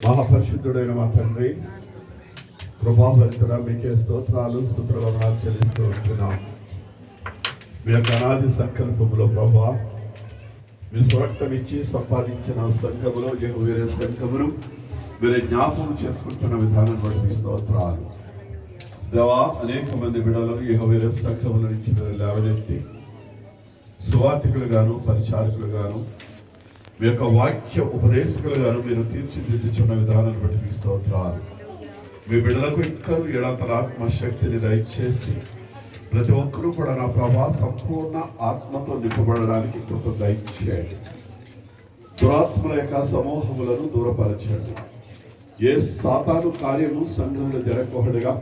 మహాపరిశుద్ధుడైన మా తండ్రి కృపాభరితుడ మీకే స్తోత్రాలు స్తోత్రాలు చెల్లిస్తూ ఉంటున్నాం. మీ యొక్క అనాది సంకల్పంలో ప్రభా మీ స్వరక్తం ఇచ్చి సంపాదించిన సంఘములో వేరే సంఘమును మీరే జ్ఞాపకం చేసుకుంటున్న విధానం బట్టి మీ స్తోత్రాలు. దేవా అనేక మంది బిడలను ఇక వేరే సంఘముల నుంచి మీరు లేవనెత్తి సువార్థికులుగాను పరిచారకులుగాను మీ యొక్క వాక్య ఉపదేశకులుగాను మీరు తీర్చిదిద్దుచున్న విధానాన్ని బట్టి మీకు స్తోత్రాలు. మీ బిడ్డలకు ఇంకా ఏడంతల ఆత్మశక్తిని దయచేసి ప్రతి ఒక్కరూ కూడా నా ప్రభా సంపూర్ణ ఆత్మతో నింపబడడానికి కృప దయచేయండి. దురాత్మల యొక్క సమూహములను దూరపరచండి. ఏ సాతాను కార్యము సంఘంలో జరగకూడదుగా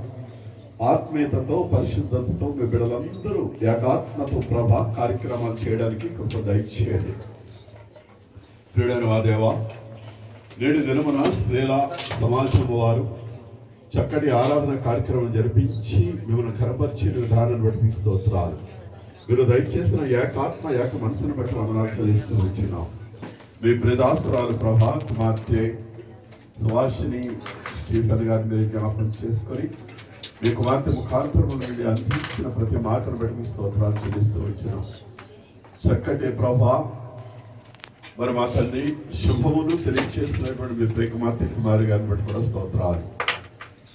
ఆత్మీయతతో పరిశుద్ధతతో మీ బిడ్డలందరూ ఏకాత్మతో ప్రభా కార్యక్రమాలు చేయడానికి కృప దయచేయండి. ప్రియుడైన వాదేవ నేడు దినమున స్త్రీల సమాజం వారు చక్కటి ఆరాధన కార్యక్రమం జరిపించి మిమ్మల్ని కనపరిచిన విధానాన్ని బట్టి స్తోత్రాలు. మీరు దయచేసిన ఏకాత్మ ఏక మనసును బట్టి మమ్మల్ని చెల్లిస్తూ వచ్చినాం. మీ ప్రిదాసురాలు ప్రభా కుమార్తె సుభాషిని స్టీఫన్ గారిని మీరు జ్ఞాపకం చేసుకొని మీ కుమార్తె ముఖాంతరములు నుండి అందించిన ప్రతి మాటను బట్టి మీ స్తోత్రాలు చెల్లిస్తూ వచ్చినాం. చక్కటి ప్రభా మరి మా తండ్రి శుభమును తెలియచేసినటువంటి మీ ప్రేకమాత కుమారి గారిని బట్టి కూడా స్తోత్రాలు.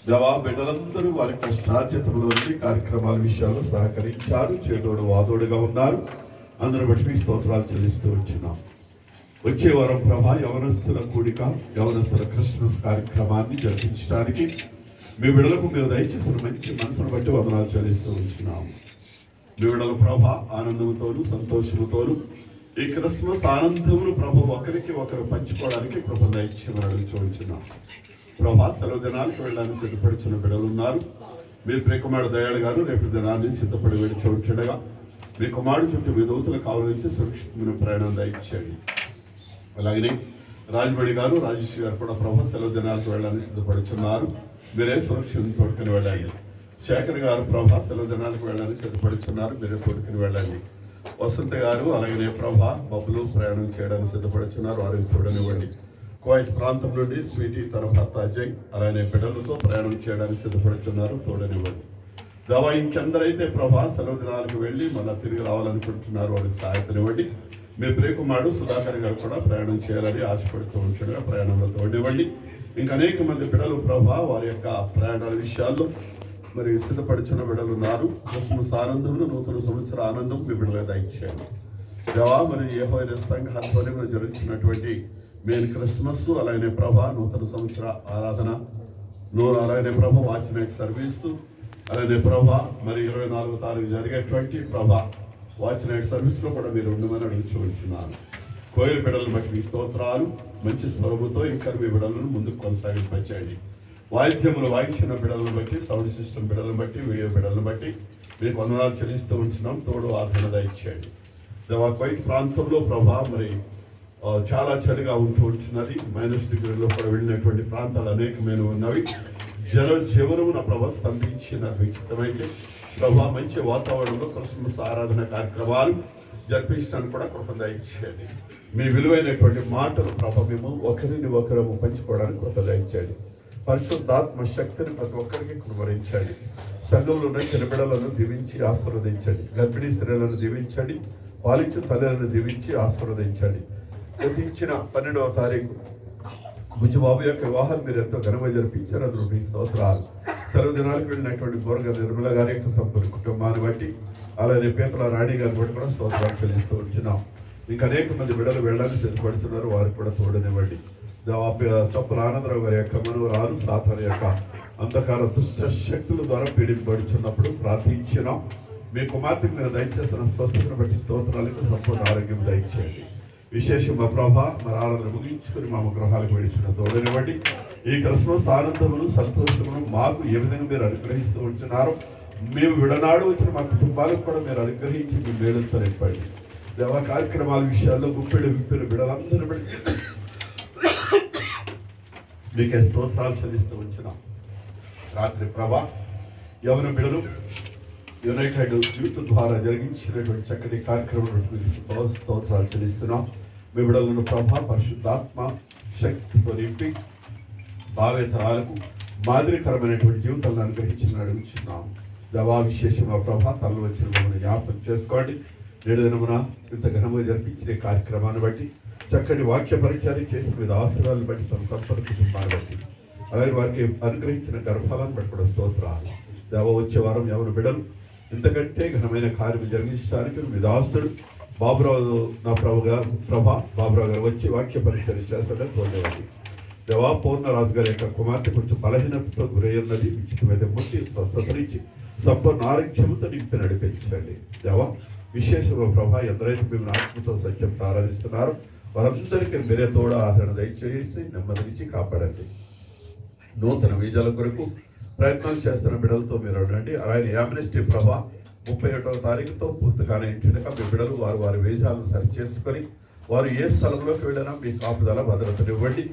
దేవా బిడ్డలందరూ వారి యొక్క సాధ్యతలోని కార్యక్రమాల విషయాల్లో సహకరించారు చేదోడు వాదోడుగా ఉన్నారు. అందరూ బట్టి మీ స్తోత్రాలు చెల్లిస్తూ వచ్చినాం. వచ్చే వారం ప్రభా యవనస్తుల కూడిక యవనస్తుల క్రిస్మస్ కార్యక్రమాన్ని జరిపించడానికి మీ బిడ్డలకు మీరు దయచేసిన మంచి మనసును బట్టి వందనాలు చెల్లిస్తూ వచ్చినాము మీ బిడ్డల ప్రభ ఆనందంతోనూ సంతోషంతోనూ ఈ క్రిస్మస్ ఆనందమును ప్రభు ఒకరికి ఒకరు పంచుకోవడానికి కృప దయచేయమని అడుగుచున్నాం ప్రభా సెలవు దినానికి వెళ్ళడానికి సిద్ధపడుచున్న బిడ్డలు ఉన్నారు. మీ ప్రియకుమారుడు దయాళు గారు రేపు దినాన్ని సిద్ధపడి వెళ్ళి చూడగా మీ కుమారుడు చుట్టూ మీ దూతలు కావలించి సురక్షితమైన ప్రయాణం దయచేయండి. అలాగనే రాజమణి గారు రాజేశ్వరి గారు కూడా ప్రభా సెలవు దినాలకు వెళ్ళడానికి సిద్ధపడుచున్నారు. మీరే సురక్షితం తోడుకొని వెళ్ళండి. శేఖర్ గారు ప్రభా సెలవు దినాలకు వెళ్ళడానికి సిద్ధపడుచున్నారు. మీరే తోడుకొని వెళ్ళండి. వసంత గారు అలాగే ప్రభా బబ్బులు ప్రయాణం చేయడానికి సిద్ధపడుతున్నారు వారిని చూడనివ్వండి. కోయిట్ ప్రాంతం నుండి స్వీటీ తన భర్త అజయ్ అలానే బిడ్డలతో ప్రయాణం చేయడానికి సిద్ధపడుతున్నారు తోడనివ్వండి దవా ఇంకెందరైతే ప్రభా సెలవు దినాలకు వెళ్ళి మళ్ళీ తిరిగి రావాలనుకుంటున్నారు వారికి సహాయతనివ్వండి. మీ ప్రియకుమారుడు సుధాకర్ గారు కూడా ప్రయాణం చేయాలని ఆశపడుతూ ఉంటుండగా ప్రయాణంలో తోడివ్వండి ఇంకా అనేక మంది బిడ్డలు ప్రభా వారి యొక్క ప్రయాణాల విషయాల్లో మరి సిద్ధపడుచున్న బిడ్డలు ఉన్నారు. క్రిస్మస్ ఆనందమును నూతన సంవత్సర ఆనందం మీ బిడ్డలకు దయచేయండి. దేవా మరి ఏహోయిన సంఘ ఆధ్వర్యంలో జరుగుతున్నటువంటి మెయిన్ క్రిస్మస్ అలాగే ప్రభా నూతన సంవత్సర ఆరాధన నూ అలాగే ప్రభ వాచ్ నైట్ సర్వీస్ అలాగే ప్రభా మరి ఇరవై నాలుగో తారీఖు జరిగేటువంటి ప్రభ వాచ్ నైట్ సర్వీస్లో కూడా మీరు ఉండమని అడుగుచున్నాను కోయిల బిడ్డలను బట్టి మీ స్తోత్రాలు మంచి స్వరముతో ఇంకా మీ బిడ్డలను ముందుకు కొనసాగింపచేయండి. వాయిద్యములు వాయించిన బిడలను బట్టి సౌండ్ సిస్టమ్ బిడలను బట్టి వీడియో బిడలను బట్టి మీకు వందనాలు చెల్లిస్తూ ఉంచినాం. తోడు ఆదరణ ఇచ్చాడు దేవా ప్రాంతంలో ప్రభా మరి చాలా చలిగా ఉంటూ ఉంటున్నది మైనస్ డిగ్రీలో కూడా వెళ్ళినటువంటి ప్రాంతాలు అనేకమైన ఉన్నవి. జన జీవనమున ప్రభ స్తంభించిన విచిత్రమైతే ప్రభా మంచి వాతావరణంలో క్రిస్మస్ ఆరాధన కార్యక్రమాలు జరిపించడానికి కూడా కృప దయచేయండి. మీ విలువైనటువంటి మాటలు ప్రభ మేము ఒకరిని ఒకరము పంచుకోవడానికి కృప దయచేయండి. పరిశుద్ధాత్మ శక్తిని ప్రతి ఒక్కరికి కుమరించండి. సంఘంలో ఉన్న చిన్నబిడలను దీవించి ఆశీర్వదించండి. గర్భిణీ స్త్రీలను దీవించండి. పాలించిన తల్లులను దీవించి ఆశీర్వదించండి. గతించిన పన్నెండవ తారీఖు. భుజబాబు యొక్క వివాహం మీరు ఎంతో ఘనంగా జరిపించారు అందులో మీ స్తోత్రాలు. సెలవు వెళ్ళినటువంటి గోరగ నిర్మల గారి యొక్క సంపూర్ణ కుటుంబాన్ని బట్టి అలానే పీతల రాణి గారిని బట్టి కూడా స్తోత్రాలు చెల్లిస్తూ వచ్చినాం ఇంకా అనేక మంది బిడ్డలు వెళ్ళడానికి సిద్ధపడుతున్నారు. వారికి కూడా తోడనివ్వండి. చొప్పుల ఆనందరావు గారి యొక్క మనవరాలు సాతాను యొక్క అంధకార దుష్ట శక్తుల ద్వారా పీడింపబడుచున్నప్పుడు ప్రార్థించినాం. మీ కుమార్తెకు మీరు దయచేసిన స్వస్థతను బట్టి స్తోత్రాలకు సంపూర్ణ ఆరోగ్యం దయచేయండి. విశేషం మా ప్రభా మరి ఆరాధన ముగించుకుని మా గృహాలకు వెళ్ళిన తోడనివ్వండి. ఈ క్రిస్మస్ ఆనందమును సంతోషమును మాకు ఏ విధంగా మీరు అనుగ్రహిస్తూ ఉంటున్నారో మేము విడనాడు వచ్చిన మా కుటుంబాలకు కూడా మీరు అనుగ్రహించి మీ మేలుతో నింపండి దేవ కార్యక్రమాల విషయాల్లో గుప్పెడు విప్పిన బిడలందరూ బట్టి మీకే స్తోత్రాలు చెల్లిస్తూ వచ్చిన. రాత్రి ప్రభా యవన బిడలు యునైటెడ్ యూత్ ద్వారా జరిగించినటువంటి చక్కటి కార్యక్రమం స్తోత్రాలు చెల్లిస్తున్నాం. మీ బిడలను ప్రభా పరిశుద్ధాత్మ శక్తితో నింపి భావేతరాలకు మాదిరికరమైనటువంటి జీవితాలను అనుగ్రహించిన అడుగుచున్నాము దవా విశేషంగా ప్రభా తల్లు వచ్చిన మమ్మల్ని జ్ఞాపకం చేసుకోండి. నేడు దినమున ఇంత ఘనంగా జరిపించిన కార్యక్రమాన్ని బట్టి చక్కటి వాక్య పరిచయం చేసిన వివిధ ఆశ్రయాలను బట్టి తన సంపద కుటుంబాన్ని బట్టి అలాగే వారికి అనుగ్రహించిన గర్భాలను బట్టి కూడా స్తోత్రాలు. దేవ వచ్చే వారం ఎవరు బిడలు? ఇంతకంటే ఘనమైన కార్యం జరిగించడానికి మీ బాబురావు నా ప్రభు గారు ప్రభా బాబురావు గారు వచ్చి వాక్య పరిచయం చేస్తాడని తోడేవాడి దేవా పూర్ణరాజు గారి యొక్క కుమార్తె కొంచెం బలహీనతతో గురై ఉన్నది ముట్టి స్వస్థతనిచ్చి సంపూర్ణ ఆరోగ్యంతో నింపి నడిపించండి. దేవా విశేషంగా ప్రభా ఎందరైతే మేము ఆత్మతో సత్యంతో ఆరాధిస్తున్నారు వారందరికీ మీరే తోడు ఆదరణ దయచేసి నెమ్మదించి కాపాడండి. నూతన వీజాల కొరకు ప్రయత్నాలు చేస్తున్న బిడ్డలతో మీరు ఉండండి. ఆయన యామినిస్ట్రీ ప్రభా ముప్పై ఒకటవ తారీఖుతో పూర్తిగానే ఇంటినక మీ బిడ్డలు వారు వారి వేషాలను సరి చేసుకొని వారు ఏ స్థలంలోకి వెళ్ళినా మీ కాపుదల భద్రతనివ్వండి.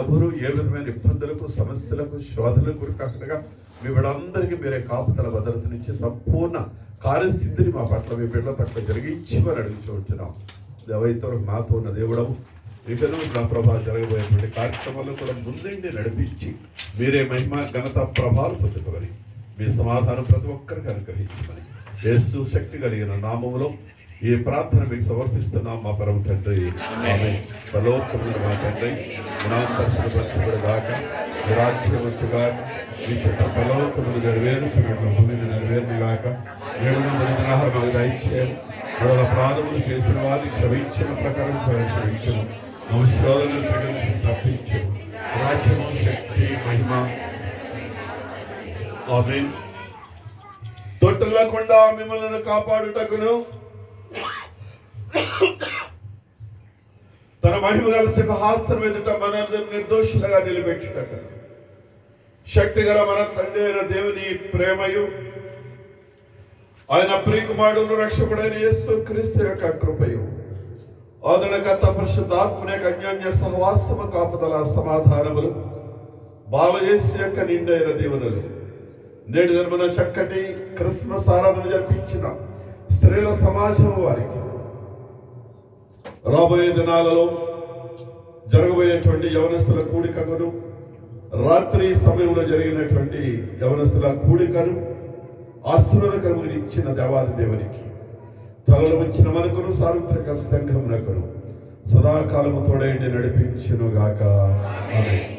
ఎవరు ఏ విధమైన ఇబ్బందులకు సమస్యలకు శోధనలకు గురికాకుండా మీ బిడ్డలందరికీ మీరే కాపుదల భద్రతనిచ్చి సంపూర్ణ కార్యసిద్ధిని మా పట్ల మీ బిడ్డల పట్ల జరిగించమని అడుగుతుంటున్నాం దేవైతరకు మాతో ఉన్న దేవుడము ఇకను నా ప్రభా జరగబోయేటువంటి కార్యక్రమాల్లో కూడా ముందండి నడిపించి మీరే మహిమ ఘనత ప్రభావాలు పొందుకోవాలి. మీ సమాధానం ప్రతి ఒక్కరికి అనుగ్రహించమని. యేసు శక్తి కలిగిన నామంలో ఈ ప్రార్థన మీకు సమర్పిస్తున్నాం మా పరమ తండ్రి. ఆమె పలోకములు మా తండ్రి గుణాంతరపరచబడి దాకా మీ రాజ్యం వచ్చుగా మీ చుట్ట పలోకములు నెరవేరుచున్నట్లు భూమిని నెరవేరును గాక ఏడు మంది ఆహారం మాకు వాళ్ళ పాదములు చేసిన వారిని క్షమించిన ప్రకారం క్షమించను వంశోధనలు తగిలించి తప్పించను రాజ్యము శక్తి మహిమ. ఆమేన్. తొట్టులకుండా మిమ్మల్ని కాపాడుటకును. తన మహిమ గల సింహాస్త్రం ఎదుట మనల్ని నిర్దోషులుగా నిలబెట్టుటకు. శక్తి గల మన తండ్రి అయిన దేవుని ప్రేమయు. ఆయన ప్రియకుమారుడు రక్షకుడైన యేసు క్రీస్తు యొక్క కృపయు. ఆదరణకర్త పరిశుద్ధాత్మని యొక్క అన్యోన్య సహవాసము కాపుదల సమాధానములు బాలయేసు యొక్క నిండైన దీవెనలు. నేటి దినమున చక్కటి క్రిస్మస్ ఆరాధన జరిపించిన స్త్రీల సమాజం వారికి. రాబోయే దినాలలో జరగబోయేటువంటి యవనస్తుల కూడికను రాత్రి సమయంలో జరిగినటువంటి యవనస్తుల కూడికను ఆశీర్వాదకరముగా ఇచ్చిన దేవాది దేవునికి. తలలు వచ్చిన మనకును సార్వత్రిక సంఘమునకును సదాకాలము తోడైండి నడిపించునుగాక. గాక